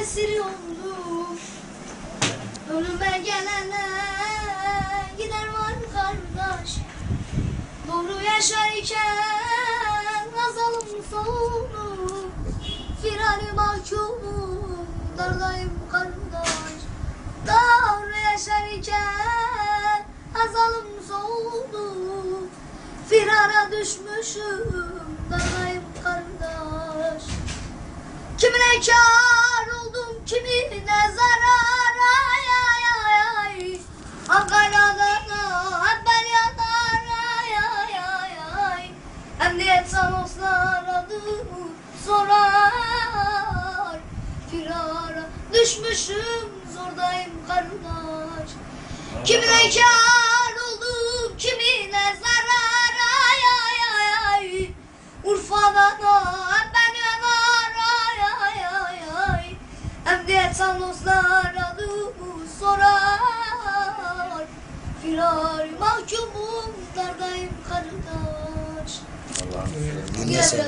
esir oldum Önüme gelene gider var kardeş? Doğru yaşarken azalım sonu. Firari mahkumum dardayım kardeş. Doğru yaşarken azalım sonu. Firara düşmüşüm dardayım kardeş. Kimine kar sanoslar adımı sorar. Firara düşmüşüm zordayım kardeş. Kimine kar oldum, kimine zarar? Ay ay ay ay. Urfa'dan hep ben yanar. Ay ay ay ay. Emniyet sanoslar adımı sorar Sen.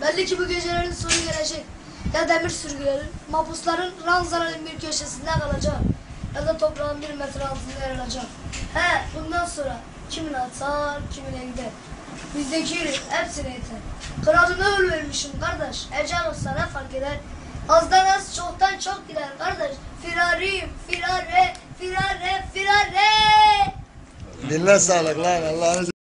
Belli ki bu gecelerin sonu gelecek. Ya demir sürgülerin, mahpusların ranzaların bir köşesinde kalacak. Ya da toprağın bir metre altında yer alacak. He, bundan sonra kimine atar, kimine gider. Bizdeki hepsine yeter. Kralına öl vermişim kardeş. Ecel olsa ne fark eder? Azdan az, çoktan çok gider kardeş. Firariyim, firare, firare, firare. Dinle sağlık lan Allah'ını